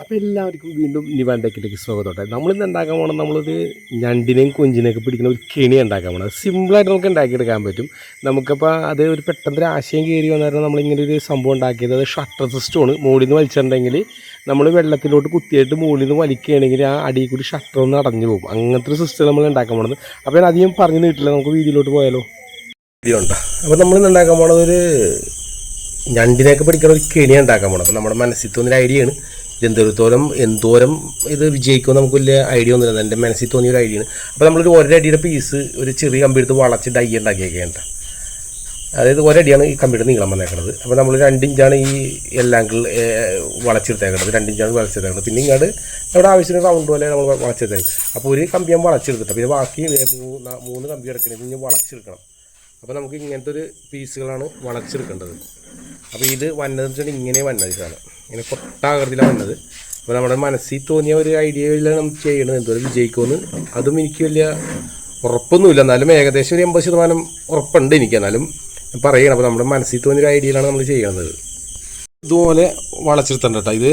അപ്പോൾ എല്ലാവർക്കും വീണ്ടും നിവാൻ ടെക്കിലേക്ക് സ്വാഗതം നമ്മളിന്ന് ഉണ്ടാക്കാൻ പോകണം നമ്മളൊരു ഞണ്ടിനെയും കുഞ്ചിനെയൊക്കെ പിടിക്കുന്ന ഒരു കെണി ഉണ്ടാക്കാൻ പോകണം സിമ്പിളായിട്ട് നമുക്ക് ഉണ്ടാക്കിയെടുക്കാൻ പറ്റും. നമുക്കപ്പോൾ അത് ഒരു പെട്ടെന്ന് ഒരു ആശയം കയറി വന്നായിരുന്നു നമ്മളിങ്ങനെ ഒരു സംഭവം ഉണ്ടാക്കിയത്. അത് ഷട്ടർ സിസ്റ്റമാണ് മുകളിൽ നിന്ന് വലിച്ചിട്ടുണ്ടെങ്കിൽ നമ്മൾ വെള്ളത്തിലോട്ട് കുത്തിയിട്ട് മുകളിൽ നിന്ന് വലിക്കുകയാണെങ്കിൽ ആ അടിയിൽ കൂടി ഷട്ടർ ഒന്ന് അടഞ്ഞു പോകും. അങ്ങനത്തെ ഒരു സിസ്റ്റം നമ്മൾ ഉണ്ടാക്കാൻ പോകണം അപ്പോൾ ഞാൻ അധികം പറഞ്ഞു നീട്ടില്ല. നമുക്ക് വീതിയിലോട്ട് പോയാലോ? വീഡിയോ അപ്പോൾ നമ്മളിന്ന് ഉണ്ടാക്കാൻ പോകുന്നത് ഒരു ഞണ്ടിനെയൊക്കെ പിടിക്കുന്ന ഒരു കെണി ഉണ്ടാക്കാൻ പോകണം അപ്പോൾ നമ്മുടെ മനസ്സിൽ തോന്നിയൊരു ഐഡിയ ആണ്. ഇതെന്തോരത്തോരം എന്തോരം ഇത് വിജയിക്കുമോ നമുക്ക് വലിയ ഐഡിയ ഒന്നുമില്ല. എന്റെ മനസ്സിൽ തോന്നിയ ഒരു ഐഡിയ ആണ് അപ്പോൾ നമ്മളൊരു ഒരടിയുടെ പീസ് ഒരു ചെറിയ കമ്പി എടുത്ത് വളച്ച് ഡൈ ഉണ്ടാക്കിയേക്കേണ്ട അതായത് ഒരടിയാണ് ഈ കമ്പിയുടെ നീളം വന്നേക്കുന്നത് അപ്പോൾ നമ്മൾ രണ്ടിഞ്ചാണ് ഈ എല്ലാങ്കിൾ വളച്ചെടുത്തേക്കുന്നത് രണ്ടിഞ്ചാണ് വളച്ചെടുത്തേക്കുന്നത് പിന്നെ ഇങ്ങോട്ട് നമ്മുടെ ആവശ്യത്തിന് റൗണ്ട് പോലെ നമ്മൾ വളച്ചെടുത്തേക്കുന്നത് അപ്പോൾ ഒരു കമ്പി ഞാൻ വളച്ചെടുത്തിട്ട് പിന്നെ ബാക്കി മൂന്ന് മൂന്ന് കമ്പി കിടക്കണത് ഇനി വളച്ചെടുക്കണം. അപ്പോൾ നമുക്ക് ഇങ്ങനത്തെ ഒരു പീസുകളാണ് വളച്ചെടുക്കേണ്ടത്. അപ്പോൾ ഇത് വന്നതെന്ന് വെച്ചാൽ ഇങ്ങനെ വന്നത് ഇതാണ് ഇങ്ങനെ കൊട്ടാകൃതിയിലാണ് വന്നത്. അപ്പോൾ നമ്മുടെ മനസ്സിൽ തോന്നിയ ഒരു ഐഡിയയിലാണ് നമ്മൾ ചെയ്യണത്. എന്തോ വിജയിക്കുമെന്ന് അതും എനിക്ക് വലിയ ഉറപ്പൊന്നുമില്ല. എന്നാലും ഏകദേശം ഒരു എൺപത് ശതമാനം ഉറപ്പുണ്ട് എനിക്ക്. എന്നാലും പറയണം. അപ്പോൾ നമ്മുടെ മനസ്സിൽ തോന്നിയ ഒരു ഐഡിയയിലാണ് നമ്മൾ ചെയ്യണത്. ഇതുപോലെ വളച്ചെടുത്തണ്ട കേട്ടോ. ഇത്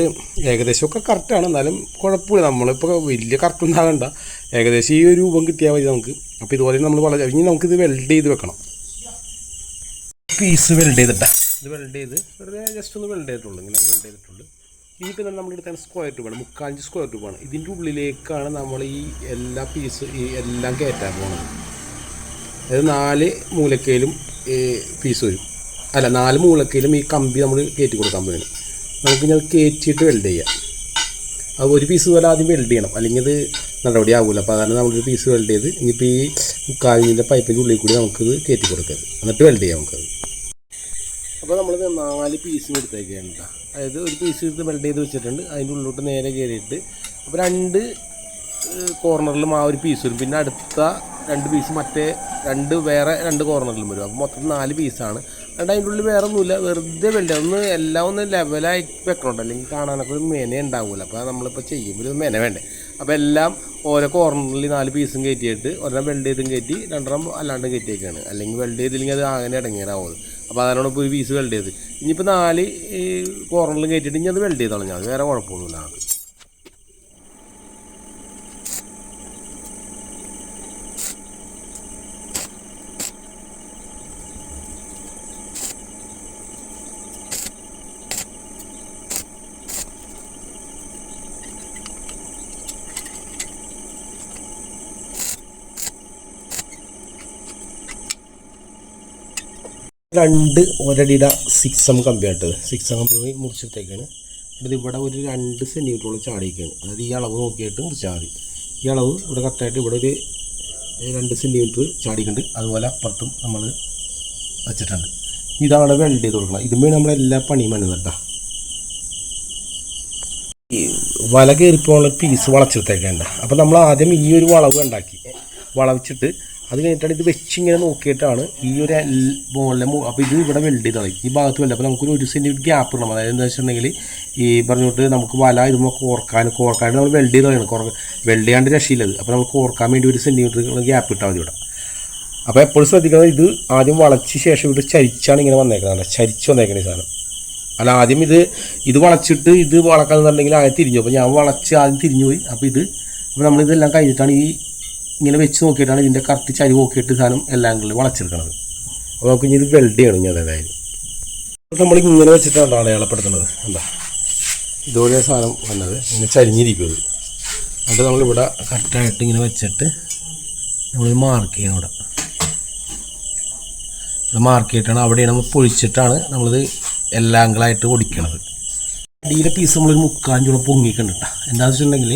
ഏകദേശമൊക്കെ കറക്റ്റാണ് എന്നാലും കുഴപ്പമില്ല. നമ്മളിപ്പോൾ വലിയ കറക്റ്റ് ഉണ്ടാകണ്ട ഏകദേശം ഈ ഒരു രൂപം കിട്ടിയാൽ മതി നമുക്ക്. അപ്പോൾ ഇതുപോലെ നമ്മൾ വളരെ ഇനി നമുക്കിത് വെൽഡ് ചെയ്ത് വെക്കണം. പീസ് വെൽഡ് ചെയ്തിട്ടാ. ഇത് വെൽഡ് ചെയ്ത് വെറുതെ ജസ്റ്റ് ഒന്ന് വെൽഡ് ചെയ്തിട്ടുള്ളൂ. ഇങ്ങനെ വെൽഡ് ചെയ്തിട്ടുണ്ട്. ഇനിയിപ്പോൾ തന്നെ നമ്മളെടുത്താണ് സ്ക്വയർ ട്യൂബാണ് മുക്കാഞ്ച് സ്ക്വയർ ട്യൂബാണ് ഇതിന്റെ ഉള്ളിലേക്കാണ് നമ്മൾ ഈ എല്ലാ പീസ് ഈ എല്ലാം കയറ്റാൻ പോകുന്നത് അതായത് നാല് മൂലക്കയിലും പീസ് വരും. അല്ല നാല് മൂലക്കയിലും ഈ കമ്പി നമ്മൾ കയറ്റി കൊടുക്കാൻ പോവുകയാണ് നമുക്ക് അത് കയറ്റിയിട്ട് വെൽഡ് ചെയ്യാം. അത് ഒരു പീസ് പോലെ ആദ്യം വെൽഡ് ചെയ്യണം. അല്ലെങ്കിൽ അത് നടപടി ആകില്ല അപ്പോൾ അതാണ് നമ്മളൊരു പീസ് വെൽഡ് ചെയ്ത് ഇനിയിപ്പോൾ ഈ മുക്കാലിന്റെ പൈപ്പിന്റെ ഉള്ളിൽ കൂടി നമുക്കിത് കയറ്റി കൊടുക്കരുത്. എന്നിട്ട് വെൽഡ് ചെയ്യാം നമുക്കത്. അപ്പോൾ നമ്മൾ നാല് പീസും എടുത്തേക്കാണ് കേട്ടോ അതായത് ഒരു പീസ് എടുത്ത് മെൽഡ് ചെയ്ത് വെച്ചിട്ടുണ്ട്. അതിന്റെ ഉള്ളിലോട്ട് നേരെ കയറിയിട്ട് അപ്പോൾ രണ്ട് കോർണറിലും ആ ഒരു പീസ് വരും. പിന്നെ അടുത്ത രണ്ട് പീസ് മറ്റേ രണ്ട് വേറെ രണ്ട് കോർണറിലും വരും. അപ്പോൾ മൊത്തം നാല് പീസാണ് എന്നിട്ട് അതിന്റെ ഉള്ളിൽ വേറെ ഒന്നുമില്ല. വെറുതെ വെൽഡ് ഒന്ന് എല്ലാം ഒന്ന് ലെവലായി വെക്കണുണ്ട്. അല്ലെങ്കിൽ കാണാനൊക്കെ ഒരു മെന ഉണ്ടാവില്ല അപ്പോൾ നമ്മളിപ്പോൾ ചെയ്യുമ്പോൾ ഒരു മെന വേണ്ടേ? അപ്പോൾ എല്ലാം ഓരോ കോർണറിൽ നാല് പീസും കയറ്റിയിട്ട് ഒരെണ്ണം വെൽഡ് ചെയ്തും കയറ്റി രണ്ടെണ്ണം അല്ലാണ്ട് കയറ്റിയേക്കാണ് അല്ലെങ്കിൽ വെൽഡ് ചെയ്തില്ലെങ്കിൽ അത് അങ്ങനെ ഇടങ്ങിയതാവും അപ്പോൾ അതിനോട് ഇപ്പോൾ ഒരു പീസ് വെൽഡ് ചെയ്ത് ഇനിയിപ്പോൾ നാല് കോർണറിലും കയറ്റിയിട്ട് ഇനി അത് വെൽഡ് ചെയ്തോളാം ഞാൻ. വേറെ കുഴപ്പമൊന്നുമില്ല. നമുക്ക് രണ്ട് ഒരടിയുടെ സിക്സ് എം കമ്പിയാട്ടത് സിക്സ് എം കമ്പി പോയി മുറിച്ചിട്ടേക്കാണ് എന്നിട്ട് ഇവിടെ ഒരു രണ്ട് സെന്റിമീറ്ററോളം ചാടിയിരിക്കുകയാണ് അതായത് ഈ അളവ് നോക്കിയിട്ട് മതി ഈ അളവ് ഇവിടെ കറക്റ്റായിട്ട് ഇവിടെ ഒരു രണ്ട് സെന്റിമീറ്റർ ചാടിയിട്ടുണ്ട്. അതുപോലെ അപ്പുറത്തും നമ്മൾ വെച്ചിട്ടുണ്ട്. ഇതാണ് വെൽഡ് ചെയ്ത് കൊടുക്കണം ഇതുമ്പോൾ നമ്മളെല്ലാ പണിയും കേട്ടോ. ഈ വല കയറിപ്പോൾ പീസ് വളച്ചെടുത്തേക്കേണ്ട അപ്പോൾ നമ്മൾ ആദ്യം ഈ ഒരു വളവ് ഉണ്ടാക്കി. വളവിച്ചിട്ട് അത് കഴിഞ്ഞിട്ടാണ് ഇത് വെച്ചിങ്ങനെ നോക്കിയിട്ടാണ് ഈ ഒരു ബോളിലെ അപ്പോൾ ഇത് ഇവിടെ വെൽഡ് ചെയ്ത് കളയും ഈ ഭാഗത്ത് വെൽഡ് അപ്പോൾ നമുക്കൊരു ഒരു സെന്റിമീറ്റർ ഗ്യാപ്പ് ഇടണം. അതായത് എന്താ വെച്ചിട്ടുണ്ടെങ്കിൽ ഈ പറഞ്ഞിട്ട് നമുക്ക് വല ഇതുമ്പോൾ കോർക്കാൻ കോർക്കാൻ നമ്മൾ വെൽഡ് ചെയ്ത് കളയണം കോർ വെൽഡ് ചെയ്യാണ്ട് രക്ഷയില്ലത്. അപ്പോൾ നമുക്ക് കോർക്കാൻ വേണ്ടി ഒരു സെന്റിമീറ്റർ ഗ്യാപ്പ് ഇട്ടാൽ മതി ഇവിടെ. അപ്പോൾ എപ്പോഴും ശ്രദ്ധിക്കുന്നത് ഇത് ആദ്യം വളച്ച ശേഷം ഇവിടെ ചരിച്ചാണ് ഇങ്ങനെ വന്നേക്കുന്നത് ചരിച്ച് വന്നേക്കുന്ന സാധനം. അല്ല ആദ്യം ഇത് ഇത് വളച്ചിട്ട് ഇത് വളക്കാന്നുണ്ടെങ്കിൽ ആദ്യം തിരിഞ്ഞു. അപ്പോൾ ഞാൻ വളച്ച് ആദ്യം തിരിഞ്ഞു പോയി. അപ്പോൾ ഇത് അപ്പോൾ നമ്മളിതെല്ലാം കഴിഞ്ഞിട്ടാണ് ഈ ഇങ്ങനെ വെച്ച് നോക്കിയിട്ടാണ് ഇതിന്റെ കറക്റ്റ് ചരി നോക്കിയിട്ട് സാധനം എല്ലാം കൂടി വളച്ചെടുക്കുന്നത് അപ്പോൾ നമുക്ക് ഇനി ഇത് വെൽഡ് ചെയ്യണം ഞാൻ ഏതായാലും നമ്മൾ ഇങ്ങനെ വെച്ചിട്ടാണ് അടയാളപ്പെടുത്തുന്നത്. എന്താ ഇതുപോലെ സാധനം വന്നത്. ഇങ്ങനെ ചരിഞ്ഞിരിക്കുന്നത്. അത് നമ്മളിവിടെ കറക്റ്റായിട്ട് ഇങ്ങനെ വെച്ചിട്ട് നമ്മൾ മാർക്ക് ചെയ്യണം ഇവിടെ. ഇവിടെ മാർക്ക് ചെയ്തിട്ടാണ് അവിടെ നമ്മൾ പൊഴിച്ചിട്ടാണ് നമ്മളിത് എല്ലാ ആംഗിളായിട്ട് ഒടിക്കണത്. അടിയിലെ പീസ് നമ്മളൊരു മുക്കാഞ്ചോളം പൊങ്ങിക്കുന്നുണ്ട് കേട്ടോ എന്താണെന്ന് വെച്ചിട്ടുണ്ടെങ്കിൽ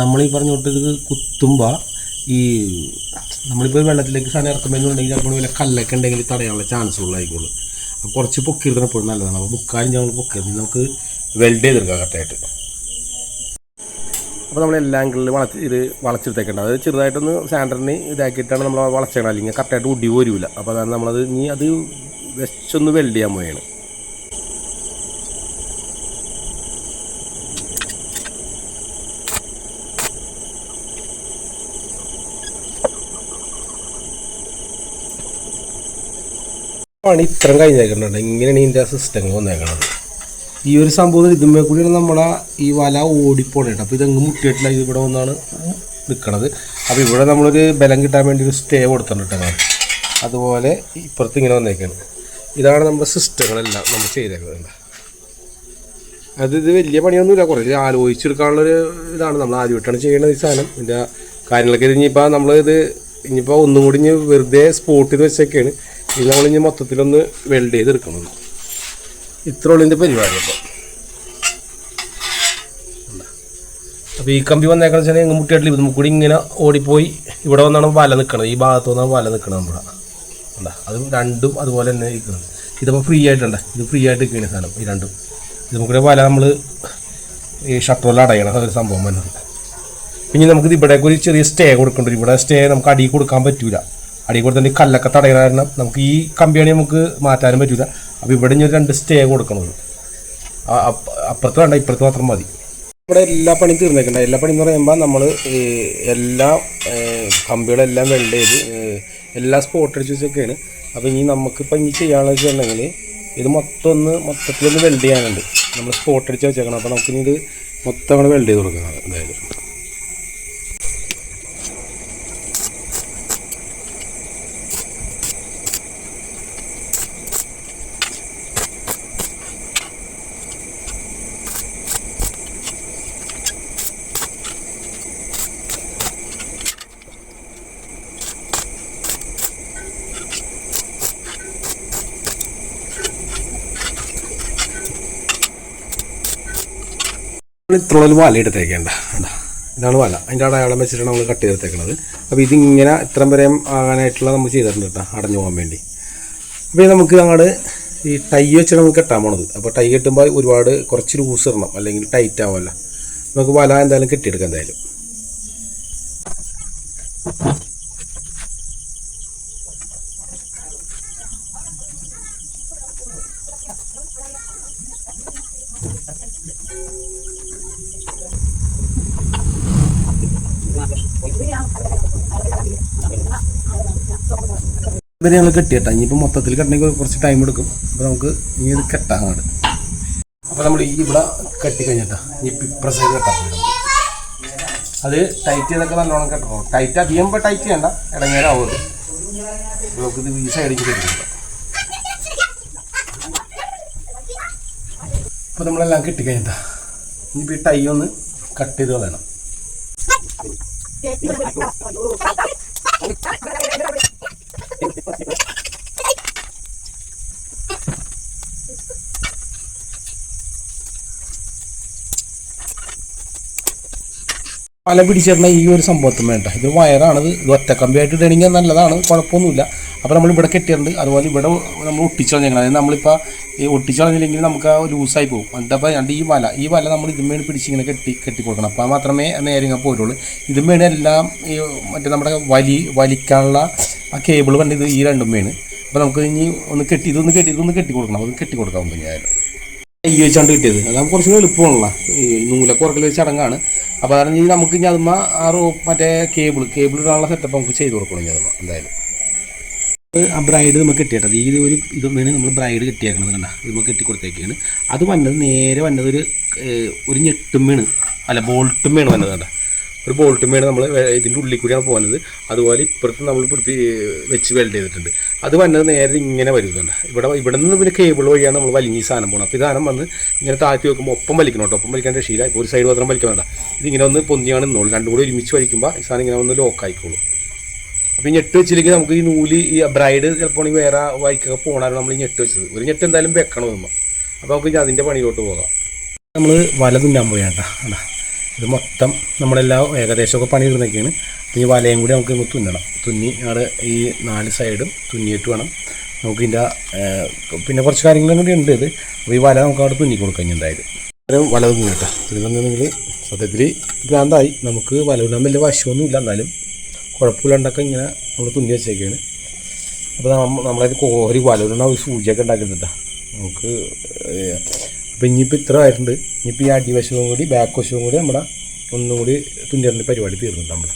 നമ്മൾ ഈ പറഞ്ഞ ഇത് കുത്തുമ്പോൾ ഈ നമ്മളിപ്പോൾ വെള്ളത്തിലേക്ക് സാധനം ഇറക്കുമ്പോഴെന്നുണ്ടെങ്കിൽ ചിലപ്പോൾ വല്ല കല്ലൊക്കെ ഉണ്ടെങ്കിൽ തടയാനുള്ള ചാൻസ് ഉള്ളതായിരിക്കുള്ളൂ അപ്പോൾ കുറച്ച് പൊക്കിയിരുന്ന എപ്പോഴും നല്ലതാണ്. അപ്പോൾ മുക്കാലും ഞങ്ങൾ പൊക്കിയിരുന്നു നമുക്ക് വെൽഡ് ചെയ്തെടുക്കാം കറക്റ്റായിട്ട്. അപ്പോൾ നമ്മൾ എല്ലാ ആംഗിളിലും വളച്ച് ഇത് വളച്ചെടുത്തേക്കേണ്ടത് അതായത് ചെറുതായിട്ടൊന്ന് സാൻഡറിന് ഇതാക്കിയിട്ടാണ് നമ്മൾ വളച്ചേക്കണം അല്ലെങ്കിൽ കറക്റ്റായിട്ട് ഒടി വരില്ല അപ്പോൾ അതാണ് നമ്മളത് ഇനി അത് വെച്ചൊന്ന് വെൽഡ് ചെയ്യാൻ പോവുകയാണ്. പണി ഇത്രയും കഴിഞ്ഞേക്കുന്നുണ്ട് ഇങ്ങനെയാണ് ഇതിന്റെ സിസ്റ്റങ്ങൾ വന്നേക്കുന്നത് ഈ ഒരു സംഭവം ഇതുമ്മേ കൂടിയാണ് നമ്മളെ ഈ വല ഓടിപ്പോണേട്ടോ. അപ്പോൾ ഇതങ്ങ് മുട്ടിയിട്ടില്ല. ഇത് ഇവിടെ വന്നാണ് നിൽക്കണത് അപ്പോൾ ഇവിടെ നമ്മളൊരു ബലം കിട്ടാൻ വേണ്ടി ഒരു സ്റ്റേ കൊടുത്തിട്ടുണ്ട് കേട്ടോ. അതുപോലെ ഇപ്പുറത്ത് ഇങ്ങനെ വന്നേക്കാണ്. ഇതാണ് നമ്മുടെ സിസ്റ്റങ്ങളെല്ലാം നമ്മൾ ചെയ്തേക്കുന്നത് അത് ഇത് വലിയ പണിയൊന്നുമില്ല. കുറച്ച് ആലോചിച്ചെടുക്കാനുള്ളൊരു ഇതാണ്. നമ്മൾ ആദ്യമായിട്ടാണ് ചെയ്യേണ്ടത് ഈ സാധനം. ഇതിന്റെ കാര്യങ്ങളൊക്കെ ഇനിയിപ്പോൾ നമ്മളിത് ഇനിയിപ്പോൾ ഒന്നും കൂടി ഇനി വെറുതെ സ്പോട്ടിൽ വെച്ചൊക്കെയാണ് ഇത് നമ്മളിനി മൊത്തത്തിലൊന്ന് വെൽഡ് ചെയ്തെടുക്കണം. ഇത്ര ഉള്ളിന്റെ പരിപാടി അപ്പോൾ അപ്പോൾ ഈ കമ്പി വന്നേക്കണം വെച്ചാൽ എങ്ങും മുട്ടിയായിട്ട് നമുക്ക് കൂടി ഇങ്ങനെ ഓടിപ്പോയി ഇവിടെ വന്നാണ് വല നിൽക്കണത് ഈ ഭാഗത്ത് വന്നാണ് വല നിൽക്കണം നമ്മുടെ. അല്ല അത് രണ്ടും അതുപോലെ തന്നെ ഇരിക്കുന്നത് ഇതിപ്പോൾ ഫ്രീ ആയിട്ടുണ്ട്. ഇത് ഫ്രീ ആയിട്ട് ഇരിക്കുന്ന സാധനം ഈ രണ്ടും. ഇത് നമുക്കൊരു വല നമ്മൾ ഈ ഷട്ടറിൽ അടയണം അതൊരു സംഭവം വരുന്നത് പിന്നെ നമുക്കിത് ഇവിടേക്ക് ഒരു ചെറിയ സ്റ്റേ കൊടുക്കേണ്ടി വരും. ഇവിടെ സ്റ്റേ നമുക്ക് അടിയിൽ കൊടുക്കാൻ പറ്റൂല. അടി തന്നെ കല്ലൊക്കെ തടയുന്ന കാരണം നമുക്ക് ഈ കമ്പിയാണി നമുക്ക് മാറ്റാനും പറ്റില്ല അപ്പോൾ ഇവിടെ ഞാൻ രണ്ട് സ്റ്റേ കൊടുക്കണത് അപ്പുറത്ത് വേണ്ട ഇപ്പുറത്ത് മാത്രം മതി. ഇവിടെ എല്ലാ പണിയും തീർന്നേക്കണ്ട. എല്ലാ പണിയെന്ന് പറയുമ്പോൾ നമ്മൾ എല്ലാ കമ്പികളെല്ലാം വെൽഡ് ചെയ്ത് എല്ലാ സ്പോട്ട് അടിച്ച് വെച്ചൊക്കെയാണ്. അപ്പോൾ ഇനി നമുക്കിപ്പോൾ ഇനി ചെയ്യാനുള്ള വെച്ചിട്ടുണ്ടെങ്കിൽ ഇത് മൊത്തം ഒന്ന് മൊത്തത്തിലൊന്ന് വെൽഡ് ചെയ്യാനുണ്ട്. നമ്മൾ സ്പോട്ട് അടിച്ച് വെച്ചേക്കണം. അപ്പോൾ നമുക്കിനി ഇത് മൊത്തം അവിടെ വെൽഡ് ചെയ്ത് കൊടുക്കണം. എന്തായാലും ഇത്ര ഒരു വല എടുത്തേക്കേണ്ട. കണ്ടോ? ഇതാണ് വല. അതിന്റെ അടയാളം വെച്ചിട്ടാണ് നമ്മൾ കട്ട് ചെയ്തെടുത്തേക്കുന്നത് അപ്പോൾ ഇതിങ്ങനെ ഇത്രയും വരെയും ആകാനായിട്ടുള്ള നമ്മൾ ചെയ്തിട്ടുണ്ട് കേട്ടോ അടഞ്ഞു പോകാൻ വേണ്ടി. അപ്പോൾ നമുക്ക് അങ്ങോട്ട് ഈ ടൈ വെച്ചിട്ട് നമുക്ക് കെട്ടാൻ പോണത്. അപ്പോൾ ടൈ കെട്ടുമ്പോൾ ഒരുപാട് കുറച്ച് ലൂസ് ഇടണം അല്ലെങ്കിൽ ടൈറ്റ് ആവുമല്ലോ. നമുക്ക് വല എന്തായാലും കെട്ടിയെടുക്കാം എന്തായാലും. ഇവരെ ഞങ്ങൾ കെട്ടിയിട്ടാ. ഇനിയിപ്പോൾ മൊത്തത്തിൽ കെട്ടണമെങ്കിൽ കുറച്ച് ടൈം എടുക്കും. അപ്പോൾ നമുക്ക് ഇനി ഇത് കെട്ടാൻ അങ്ങോട്ട് അപ്പോൾ നമ്മൾ ഈ ഇവിടെ കെട്ടി കഴിഞ്ഞിട്ടാ. ഇനി ഇപ്പുറ സൈഡ് കെട്ടാൻ അത് ടൈറ്റ് ചെയ്തൊക്കെ നല്ലോണം കെട്ടണം ടൈറ്റ് അധികം ടൈറ്റ് ചെയ്യണ്ട. ഇടങ്ങേരാവും നമുക്ക് നമുക്കിത് ഈ സൈഡിലേക്ക് കെട്ടില്ല അപ്പോൾ നമ്മളെല്ലാം കെട്ടി ഇനിയിപ്പോൾ ഈ ടൈ ഒന്ന് കട്ട് ചെയ്ത് കളയണം. Thank you. പല പിടിച്ചിരുന്ന ഈ ഒരു സംഭവത്തിന് വേണ്ട ഇത് വയറാണ് ഇത് ഒറ്റക്കമ്പിയായിട്ട് ഇടണമെങ്കിൽ നല്ലതാണ് കുഴപ്പമൊന്നുമില്ല. അപ്പോൾ നമ്മൾ ഇവിടെ കെട്ടിയിട്ടുണ്ട്. അതുപോലെ ഇവിടെ നമ്മൾ ഒട്ടിച്ചു കളഞ്ഞേക്കണം അതായത് നമ്മളിപ്പോൾ ഈ ഒട്ടിച്ചളഞ്ഞില്ലെങ്കിൽ നമുക്ക് ലൂസായി പോകും. എന്നിട്ടപ്പോൾ രണ്ട് ഈ വല ഈ വല നമ്മൾ ഇതുമേണ് പിടിച്ചിങ്ങനെ കെട്ടി കെട്ടി കൊടുക്കണം അപ്പോൾ മാത്രമേ നേരെ ഇങ്ങനെ പോരുള്ളൂ. ഇതുമേണ് എല്ലാം ഈ മറ്റേ നമ്മുടെ വലി വലിക്കാനുള്ള ആ കേബിൾ വേണ്ടത് ഈ രണ്ടും വേണ് അപ്പോൾ നമുക്ക് ഇനി ഒന്ന് കെട്ടി ഇതൊന്ന് കെട്ടി ഇതൊന്ന് കെട്ടി കൊടുക്കണം അത് കെട്ടി കൊടുക്കാൻ പറ്റും കൈ വെച്ചാണ്ട് കിട്ടിയത്. അതാകുമ്പോൾ കുറച്ചുകൂടി ഈ നൂലൊക്കെ ഉറക്കൽ ചടങ്ങാണ്. അപ്പോൾ അതാണ് നമുക്ക് ഇനി അതുമ്മ ആ റോ മറ്റേ കേബിൾ കേബിൾ ഇടാനുള്ള സെറ്റപ്പ് നമുക്ക് ചെയ്ത് കൊടുക്കണം ഇനി അതുമ്മ എന്തായാലും. ആ ബ്രൈഡ് നമുക്ക് കിട്ടിയിട്ടത് ഈ ഒരു ഇതൊന്നാണ് നമ്മൾ ബ്രൈഡ് കിട്ടിയേക്കണത് കണ്ട. ഇത് നമുക്ക് കെട്ടി കൊടുത്തേക്കാണ്. അത് വന്നത് നേരെ വന്നത് ഒരു ഒരു ഞെട്ടുമ്മയാണ് അല്ല ബോൾട്ടുമ്മയാണ് വന്നത് കണ്ട. ഒരു ബോൾട്ടുമേണ് നമ്മൾ ഇതിന്റെ ഉള്ളിൽ കൂടിയാണ് പോകുന്നത് അതുപോലെ ഇപ്പുറത്ത് നമ്മൾ വെച്ച് വെൽഡ് ചെയ്തിട്ടുണ്ട്. അത് വന്നത് നേരെ ഇങ്ങനെ വരുന്നുണ്ട് ഇവിടെ ഇവിടെ നിന്ന് പിന്നെ കേബിൾ വഴിയാണ് നമ്മൾ വലിഞ്ഞ് സാധനം പോകുന്നത് അപ്പോൾ ഈ സാധനം വന്ന് ഇങ്ങനെ താഴ്ത്തി വെക്കുമ്പോൾ ഒപ്പം വലിക്കണം കേട്ടോ ഒപ്പം വലിക്കാൻ രക്ഷയില്ല. ഇപ്പോൾ ഒരു സൈഡ് മാത്രം വലിക്കാൻ വേണ്ട ഇതിങ്ങനെ ഒന്ന് പൊന്തിയാണ് നിന്നോളൂ. രണ്ടും കൂടി ഒരുമിച്ച് വലിക്കുമ്പോൾ ഈ സാധനം ഇങ്ങനെ ഒന്ന് ലോക്ക് ആയിക്കോളും. അപ്പോൾ ഈ ഞെട്ട് വെച്ചില്ലെങ്കിൽ നമുക്ക് ഈ നൂൽ ഈ ബ്രൈഡ് ചിലപ്പോൾ വേറെ വൈക്കൊക്കെ പോകണമായിരുന്നു നമ്മൾ ഈ ഞെട്ട് വെച്ചത്. ഒരു ഞെട്ട് എന്തായാലും വെക്കണം നമ്മൾ. അപ്പോൾ നമുക്ക് അതിന്റെ പണിയിലോട്ട് പോകാം. നമ്മൾ വല തുന്നാൻ പോയാട്ടാ ഇത് മൊത്തം നമ്മളെല്ലാം ഏകദേശമൊക്കെ പണി തീർന്നൊക്കെയാണ് ഈ വലയും കൂടി നമുക്ക് തുന്നണം. തുന്നി അവിടെ ഈ നാല് സൈഡും തുന്നിയിട്ട് വേണം. നമുക്ക് ഇതിന്റെ പിന്നെ കുറച്ച് കാര്യങ്ങളും കൂടി ഉണ്ട് ഇത്. അപ്പോൾ ഈ വല നമുക്ക് അവിടെ തുന്നി കൊടുക്കാൻ ഉണ്ടായത് അത്രയും വല തുന്നി കേട്ടോ. തുന്നുന്നെങ്കിൽ സത്യത്തിൽ ഭ്രാന്തായി. നമുക്ക് വല തുന്നാൻ വലിയ വശമൊന്നുമില്ല. എന്നാലും കുഴപ്പമില്ലാണ്ടൊക്കെ ഇങ്ങനെ നമ്മൾ തുന്നി വെച്ചേക്കാണ്. അപ്പോൾ നമ്മളത് കോരി വലവിടണ ഒരു സൂചിയൊക്കെ ഉണ്ടാക്കുന്നുണ്ട് നമുക്ക് അപ്പോൾ ഇനിയിപ്പോൾ ഇത്ര ആയിട്ടുണ്ട്. ഇനിയിപ്പോൾ ഈ അടിവശവും കൂടി ബാക്ക് വശവും കൂടി നമ്മുടെ ഒന്നുകൂടി തുന്നലിന്റെ പരിപാടി തീർന്നുണ്ട് നമ്മൾ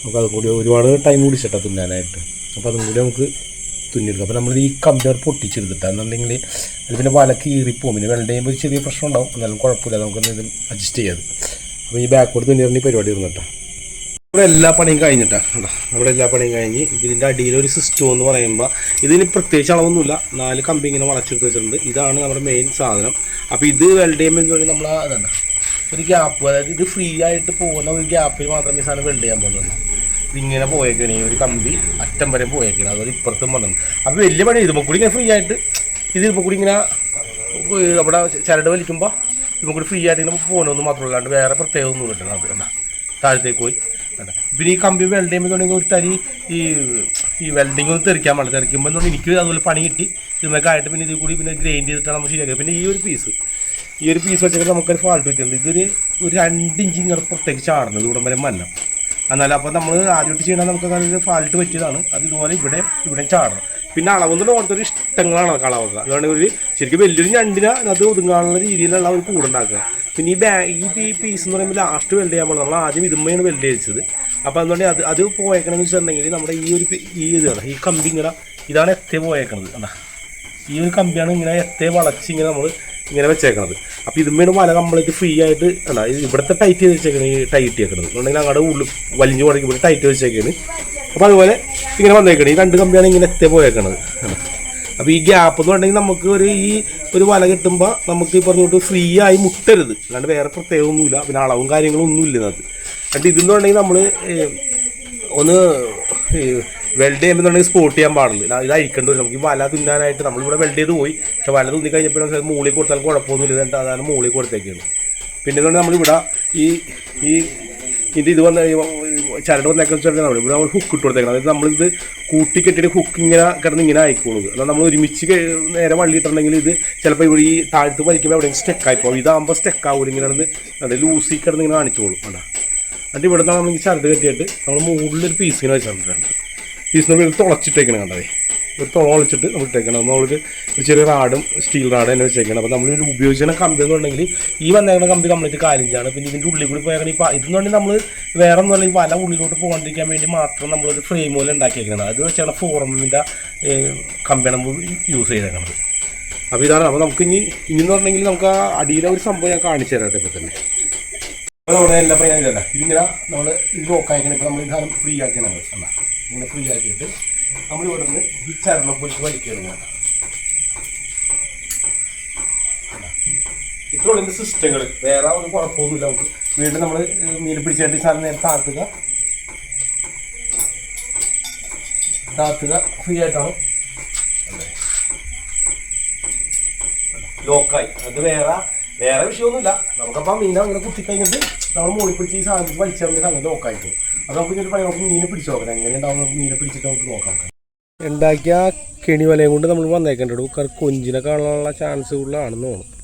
നമുക്ക് അതും കൂടി ഒരുപാട് ടൈം പിടിച്ചിട്ടാണ് തുന്നാനായിട്ട്. അപ്പോൾ അതും കൂടി നമുക്ക് തുന്നിയെടുക്കാം. അപ്പോൾ നമ്മൾ ഈ കമ്പ്യൂട്ടർ പൊട്ടിച്ചെടുത്തിട്ട്. എന്നുണ്ടെങ്കിൽ അത് പിന്നെ വല കീറിപ്പോകും പിന്നെ വെള്ളം ചെയ്യുമ്പോൾ ചെറിയ പ്രശ്നം ഉണ്ടാവും. എന്നാലും കുഴപ്പമില്ല. നമുക്ക് അഡ്ജസ്റ്റ് ചെയ്യാം. അപ്പോൾ ഈ ബാക്കോട് തുന്നിയറിന്റെ പരിപാടി ഇരുന്നിട്ടാ ഇവിടെ എല്ലാ പണിയും കഴിഞ്ഞിട്ടാണ് ഇവിടെ എല്ലാ പണിയും കഴിഞ്ഞ് ഇതിന്റെ അടിയിൽ ഒരു സിസ്റ്റം എന്ന് പറയുമ്പോൾ ഇതിന് പ്രത്യേകിച്ച് അളവൊന്നുമില്ല. നാല് കമ്പി ഇങ്ങനെ വളച്ചെടുത്ത് വെച്ചിട്ടുണ്ട്. ഇതാണ് നമ്മുടെ മെയിൻ സാധനം. അപ്പോൾ ഇത് വെൽഡ് ചെയ്യുമ്പോൾ നമ്മൾ അതാണ് ഒരു ഗ്യാപ്പ് അതായത് ഇത് ഫ്രീ ആയിട്ട് പോകുന്ന ഒരു ഗ്യാപ്പിൽ മാത്രമേ ഈ സാധനം വെൽഡ് ചെയ്യാൻ പോകുന്നത്. ഇതിങ്ങനെ പോയേക്കണേ. ഒരു കമ്പി അറ്റം വരെ പോയേക്കണം. അതൊരു ഇപ്പുറത്തും വന്നത്. അപ്പോൾ വലിയ പണി. ഇതുമ്പോൾ കൂടി ഇങ്ങനെ ഫ്രീ ആയിട്ട് ഇത് ഇപ്പോൾ കൂടി ഇങ്ങനെ നമ്മുടെ ചരട് വലിക്കുമ്പോൾ ഇതുമ്പോൾ കൂടി ഫ്രീ ആയിട്ട് ഇങ്ങനെ പോകണമെന്ന് മാത്രമല്ലാണ്ട് വേറെ പ്രത്യേകമൊന്നും കിട്ടണം അത് താഴത്തേക്ക് പോയി. പിന്നെ ഈ കമ്പി വെൽഡ് ചെയ്യുമ്പോൾ തുടങ്ങി ഒരു തരി ഈ ഈ വെൽഡിങ് ഒന്ന് തെറിക്കാൻ പാടില്ല. തെറിക്കുമ്പോൾ എനിക്ക് അതുപോലെ പണി കിട്ടി. ഇതുമൊക്കെ പിന്നെ ഇതിൽ കൂടി പിന്നെ ഗ്രൈൻഡ് ചെയ്തിട്ടാണ് നമ്മൾ ശരിയാക്കുക പിന്നെ ഈ ഒരു പീസ് ഈ ഒരു പീസ് വെച്ചിട്ട് നമുക്കൊരു ഫാൾട്ട് പറ്റുന്നുണ്ട് ഇതൊരു ഒരു രണ്ട് ഇഞ്ച് ഇങ്ങനെ പുറത്തേക്ക് ചാടുന്നത് ഇവിടം വരെ മന്നം എന്നാലും അപ്പോൾ നമ്മൾ ആദ്യമായിട്ട് ചെയ്യണത് നമുക്ക് അങ്ങനെ ഫാൾട്ട് പറ്റിയതാണ്. അത് ഇതുപോലെ ഇവിടെ ഇവിടെ ചാടണം. പിന്നെ അളവെന്നുള്ള ഓർത്തൊരു ഇഷ്ടങ്ങളാണ് അളവുക അതുകൊണ്ട് ഒരു ശരിക്കും വലിയൊരു ഞണ്ടിനെ അത് ഒതുങ്ങാനുള്ള രീതിയിലുള്ള ഒരു കൂടുണ്ടാക്കുക പിന്നെ ഈ ബാ ഈ പീസ് എന്ന് പറയുമ്പോൾ ലാസ്റ്റ് വെൽഡ് ചെയ്യാൻ പോകുന്നത് നമ്മൾ ആദ്യം ഇതുമ്മയാണ് വെൽഡ് ചെയ്തത്. അപ്പോൾ അതുകൊണ്ട് അത് അത് പോയേക്കണമെന്ന് വെച്ചിട്ടുണ്ടെങ്കിൽ നമ്മുടെ ഈ ഒരു ഈ ഇത് കണ്ടോ, ഈ കമ്പി ഇങ്ങനെ ഇതാണ് എത്തേ പോയേക്കണത് കണ്ടാ? ഈ ഒരു കമ്പിയാണ് ഇങ്ങനെ എത്തേ വളച്ച് ഇങ്ങനെ നമ്മൾ ഇങ്ങനെ വെച്ചേക്കണത്. അപ്പോൾ ഇതുമ്മയാണ് മല കംപ്ലീറ്റ് ഫ്രീ ആയിട്ട് അല്ല ഇവിടുത്തെ ടൈറ്റ് ചെയ്ത് വെച്ചേക്കണത് ഈ ടൈറ്റ് ചെയ്യേക്കണത്. അതുകൊണ്ടെങ്കിൽ അങ്ങോട്ട് ഉള്ളിൽ വലിഞ്ഞു തുടങ്ങി ടൈറ്റ് വെച്ചേക്കാണ്. അപ്പോൾ അതുപോലെ ഇങ്ങനെ വന്നേക്കണത് ഈ രണ്ട് കമ്പിയാണ് ഇങ്ങനെ എത്തേ പോയേക്കണത് അപ്പോൾ ഈ ഗ്യാപ്പ് എന്ന് പറഞ്ഞിട്ടുണ്ടെങ്കിൽ നമുക്ക് ഒരു ഈ ഒരു വല കിട്ടുമ്പോൾ നമുക്ക് ഈ പറഞ്ഞോട്ട് ഫ്രീ ആയി മുട്ടരുത്. അല്ലാണ്ട് വേറെ പ്രത്യേകമൊന്നുമില്ല. പിന്നെ അളവും കാര്യങ്ങളും ഒന്നും ഇല്ല ഇതിനകത്ത്. എന്നിട്ട് ഇതെന്ന് പറഞ്ഞിട്ടുണ്ടെങ്കിൽ നമ്മൾ ഒന്ന് വെൽഡ് ചെയ്യുമ്പോഴെന്നുണ്ടെങ്കിൽ സ്പോട്ട് ചെയ്യാൻ പാടില്ല. ഇത് അഴിക്കേണ്ടി നമുക്ക് ഈ വല തിന്നാനായിട്ട് നമ്മളിവിടെ വെൽഡ് ചെയ്ത് പോയി. പക്ഷെ വല തുന്നി കഴിഞ്ഞപ്പോൾ മൂളി കൊടുത്താൽ കുഴപ്പമൊന്നുമില്ല. എന്നിട്ട് അതാണ് മൂളി കൊടുത്തേക്കാണ് പിന്നെ ഇതുകൊണ്ട് നമ്മളിവിടെ ഈ ഈ ഇതിന്റെ ഇത് വന്ന ചരട് വന്നേക്കാൻ വെച്ചാൽ നമ്മൾ ഇവിടെ നമ്മൾ ഹുക്ക് ഇട്ട് കൊടുത്തേക്കണം. അതായത് നമ്മളിത് കൂട്ടി കെട്ടിയിട്ട് ഹുക്ക് ഇങ്ങനെ കിടന്ന് ഇങ്ങനെ ആയിക്കോളൂ. എന്നാൽ നമ്മൾ ഒരുമിച്ച് നേരെ വള്ളിയിട്ടുണ്ടെങ്കിൽ ഇത് ചിലപ്പോൾ ഇവിടെ ഈ താഴത്ത് വലിക്കുമ്പോൾ എവിടെയെങ്കിലും സ്റ്റെക്ക് ആയിപ്പോകും. ഇതാകുമ്പോൾ സ്റ്റെക്ക് ആവില്ല ഇങ്ങനെ കിടന്ന് ലൂസി കിടന്ന് ഇങ്ങനെ കാണിച്ചോളും. വേണ്ട എന്നിട്ട് ഇവിടെ ഈ ചരട് കെട്ടിയിട്ട് നമ്മൾ മുകളിലൊരു പീസ് ഇങ്ങനെ വെച്ചിട്ടുണ്ട്. പീസിനെ നമ്മൾ തുളച്ചിട്ടേക്കണം കണ്ടതേ ഒരു തുള ഒളിച്ചിട്ട് നമ്മൾ ഇട്ടേക്കണം. നമ്മളൊരു ഒരു ചെറിയ റാഡും സ്റ്റീൽ റാഡ് തന്നെ വെച്ചേക്കണം. അപ്പോൾ നമ്മൾ ഒരു ഉപയോഗിക്കുന്ന കമ്പി എന്ന് പറഞ്ഞെങ്കിൽ ഈ വന്നേക്കുന്ന കമ്പി കംപ്ലീറ്റ് കാലിഞ്ചാണ്. പിന്നെ ഇതിന്റെ ഉള്ളിൽ കൂടി പോയാൽ ഈ ഇതെന്ന് പറഞ്ഞാൽ നമ്മൾ വേറെ ഒന്നും അല്ലെങ്കിൽ വല ഉള്ളിലോട്ട് പോകാണ്ടിരിക്കാൻ വേണ്ടി മാത്രം നമ്മളൊരു ഫ്രെയിം പോലെ ഉണ്ടാക്കിയേക്കണം അത് വെച്ചാണ് ഫോറമിന്റെ കമ്പിയാണ് നമ്മൾ യൂസ് ചെയ്തേക്കുന്നത് അപ്പോൾ ഇതാണ്. അപ്പോൾ നമുക്ക് ഇനി ഇനി എന്ന് പറഞ്ഞെങ്കിൽ നമുക്ക് ആ അടിയിലെ ഒരു സംഭവം ഞാൻ കാണിച്ചു തരാം ഇപ്പോൾ തന്നെ. അപ്പോൾ നമ്മുടെ എല്ലാ പറയാൻ ഇതല്ല. ഇതിങ്ങനെ നമ്മൾ ഇത് നോക്കായിക്കണം ഇപ്പോൾ നമ്മൾ സാധനം ഫ്രീ ആക്കിയാണ് ഇങ്ങനെ ഫ്രീ ആക്കിയിട്ട് നമ്മൾ ഇവിടെ നിന്ന് ഈ ചരണം പൊലിച്ച് വലിക്കുകയാണ് ഞാൻ ഇത്രയുള്ള ഇതിന്റെ സിസ്റ്റങ്ങൾ വേറെ ഒരു കുഴപ്പമൊന്നുമില്ല നമുക്ക്. വീണ്ടും നമ്മൾ മീൻ പിടിച്ചിട്ട് സാധനം നേരെ താത്തുക. താത്തുക ഫ്രീ ആയിട്ടാണ്. ലോക്കായി. അത് വേറെ വേറെ വിഷയമൊന്നുമില്ല. നമുക്കപ്പം മീൻ അങ്ങനെ കുത്തിക്കഴിഞ്ഞിട്ട് നമ്മൾ മുകളിൽ പിടിച്ച് ഈ സാധനം വലിച്ചാൽ സംഗതി ലോക്കായിട്ട് അത് നമുക്ക് ഇങ്ങനെ പണി നമുക്ക് മീനെ പിടിച്ച് നോക്കാം. എങ്ങനെ ഉണ്ടാവും നമുക്ക് മീനെ പിടിച്ചിട്ട് നമുക്ക് നോക്കാം. ഉണ്ടാക്കിയ കെണി വലയും കൊണ്ട് നമ്മൾ വന്നേക്കേണ്ടത് കാരണം കൊഞ്ചിനെ കാണാനുള്ള ചാൻസ് കൂടുതലാണെന്ന് തോന്നുന്നു.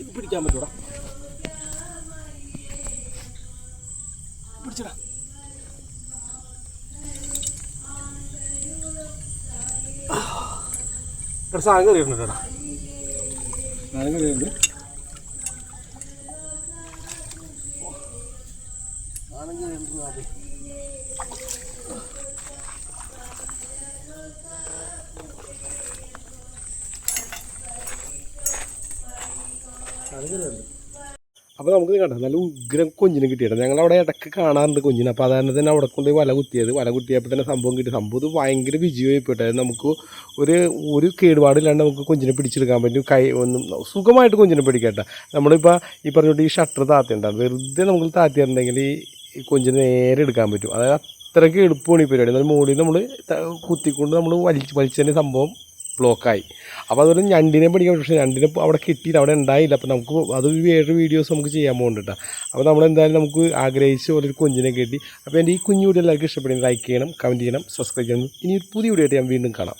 ഇത് പിടിക്കാൻ പറ്റൂടാ. പിടിച്ചടാ. ഇവിടെ സാധനം സാധനം കയറിയിട്ടുണ്ട് സാധനം കയറിയിട്ടുണ്ട് അപ്പോൾ നമുക്ക് കണ്ടോ? നല്ല ഉഗ്രം കൊഞ്ഞിനെ കിട്ടിയിട്ടുണ്ട്. ഞങ്ങളവിടെ ഇടയ്ക്ക് കാണാറുണ്ട് കൊഞ്ഞിനെ. അപ്പോൾ അതാണ് തന്നെ അവിടെ കൊണ്ട് വല കുത്തിയത്. വല കുത്തിയപ്പോൾ തന്നെ സംഭവം കിട്ടി. സംഭവം ഇത് ഭയങ്കര വിജയമായി പോട്ടെ നമുക്ക് ഒരു ഒരു കേടുപാടില്ലാണ്ട് നമുക്ക് കൊഞ്ചിനെ പിടിച്ചെടുക്കാൻ പറ്റും. കൈ ഒന്നും സുഖമായിട്ട് കൊഞ്ചിനെ പിടിക്കട്ടെ. നമ്മളിപ്പോൾ ഈ പറഞ്ഞോട്ട് ഈ ഷട്ടർ താത്തിണ്ടാകും വെറുതെ നമുക്ക് താത്തിയിട്ടുണ്ടെങ്കിൽ ഈ കൊഞ്ചിന് നേരെ എടുക്കാൻ പറ്റും. അതായത് അത്രയ്ക്ക് എളുപ്പമാണ് ഈ പരിപാടി. എന്നാൽ മുകളിൽ നമ്മൾ കുത്തിക്കൊണ്ട് നമ്മൾ വലിച്ച് വലിച്ചതിന്റെ സംഭവം ബ്ലോക്കായി അപ്പോൾ അതുപോലെ ഞണ്ടിനെ പിടിക്കാൻ പക്ഷേ ഞണ്ടിനെ അവിടെ കിട്ടിയില്ല അവിടെ ഉണ്ടായില്ല. അപ്പോൾ നമുക്ക് അത് വേറൊരു വീഡിയോസ് നമുക്ക് ചെയ്യാൻ പോകുന്നുണ്ട് അപ്പോൾ നമ്മൾ എന്തായാലും നമുക്ക് ആഗ്രഹിച്ച പോലെ ഒരു കുഞ്ഞിനെ കിട്ടി. അപ്പോൾ എന്റെ ഈ കുഞ്ഞു വീഡിയോ എല്ലാവർക്കും ഇഷ്ടപ്പെടുന്നത് ലൈക്ക് ചെയ്യണം കമന്റ് ചെയ്യണം സബ്സ്ക്രൈബ് ചെയ്യണം. ഇനി ഒരു പുതിയ വീഡിയോ ആയിട്ട് ഞാൻ വീണ്ടും കാണാം.